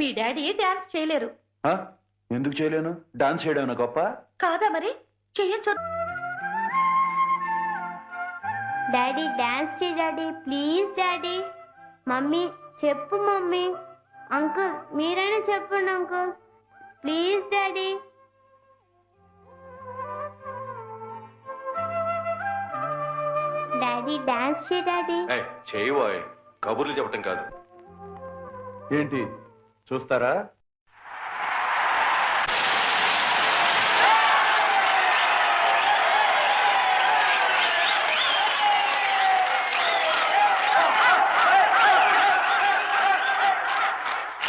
మీ daddy dance చేయలేరు. ఆ? ఎందుకు చేయలేను? డాన్స్ చేయడం గొప్ప? కాదా మరి? చెయ్యొచ్చు డాడీ డాన్స్ చేయి డాడీ. Please daddy. మమ్మీ చెప్పు మమ్మీ. అంకుల్ మీరైనా చెప్పండి uncle. Please daddy. Daddy dance చేయి డాడీ. ఏయ్, చేయబోయ్ కబుర్లు చెప్పటం కాదు. ఏంటి? చూస్తారా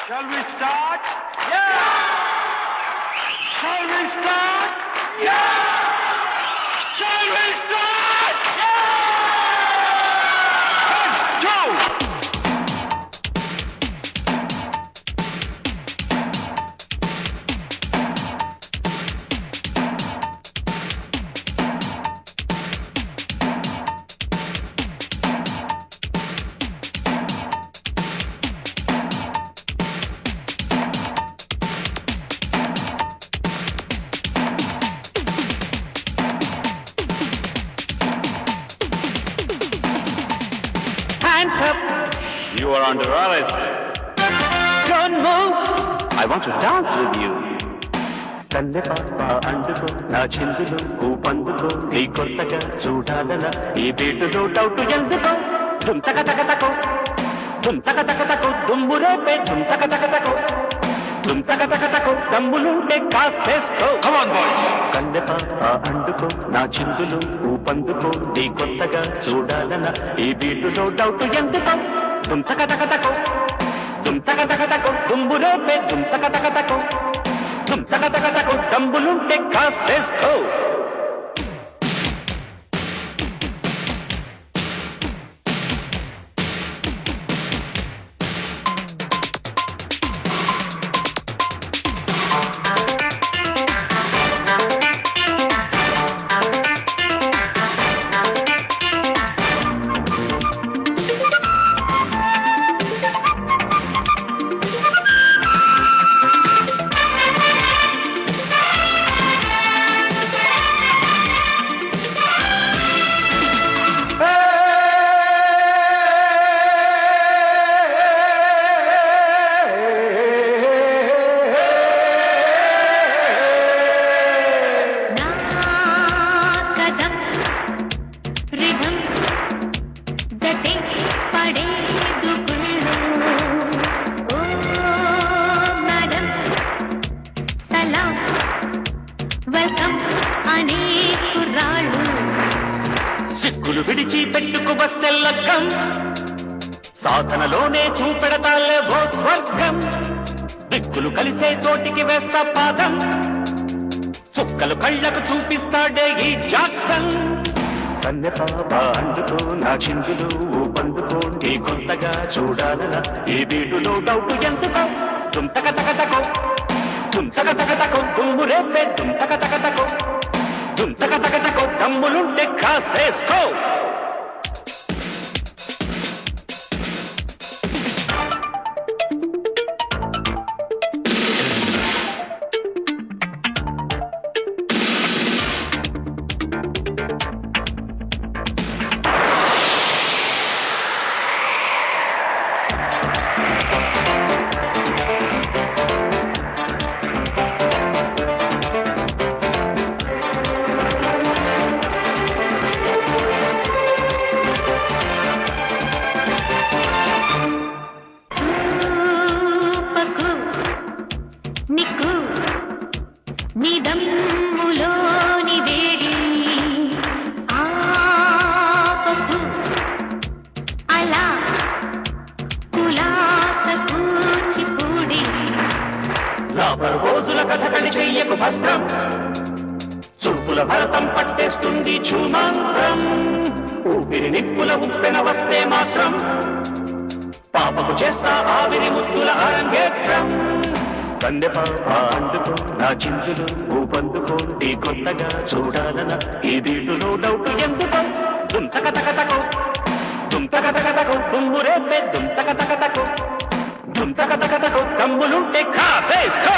Shall we start? Yeah! Shall we start? Yeah! Shall we start? You are under arrest. Don't move! I want to dance with you. కన్నె పాప అందుకో నా చిందులు ఊపందుకో నీ కొత్తగా చూడాలన ఈ బీటులో డౌట్ ఎందుకో దుంతక తక తకో దుంతక తక తకో దుమ్ము రేపే దుంతక తక తకో తకో దమ్ములుంటే కాసేసుకో. Come on, boys. కన్నె పాప అందుకో నా చిందులు ఊపందుకో నీ కొత్తగా చూడాలన ఈ బీటులో డౌట్ ఎందుకో? దుంతక తక తకో దుంతక తక తకో దుమ్ము రేపే దుంతక తక తకో దుంతక తక తకో దమ్ములుంటే కాసేసుకో. సలాం వెల్కమ్ అనే కుర్రాళ్ళు సిగ్గులు విడిచి పెట్టుకు వస్తే లగ్గం. సాధనలోనే చూపెడతాలే ఓ స్వర్గం. దిక్కులు కలిసే చోటికి వేస్తా పాదం. చుక్కలు కళ్ళకు చూపిస్తాడే ఈ జాక్సన్. కన్నె పాప అందుకో నా చిందులు నీ కొత్తగా చూడాలన? ఈ బీటులో డౌట్ ఎందుకో? తుంతక తక తకో తుంతక తక తకో దుమ్ము రేపే తుంతక తక తకో తుంతక తక తకో దమ్ములుంటే కాసేసుకో. చూపుల భరతం పట్టేస్తుంది చూమాత్రం ఊపిరి నిప్పుల ఉప్పెన వస్తే మాత్రం పాపకు చేస్తా ఆవిరి ముద్దుల అరంగేట్రం. కన్నె పాప అందుకో నా చింతులు ఊపందుకో నీ కొత్తగా చూడాలన ఈ వీళ్ళులో డౌట్ ఎందుకో? దుంతక తక దుంతక తక తకో దుమ్ము రేపే దుంతక తక తకో తుంతక దమ్ములుంటే కాసేసుకో.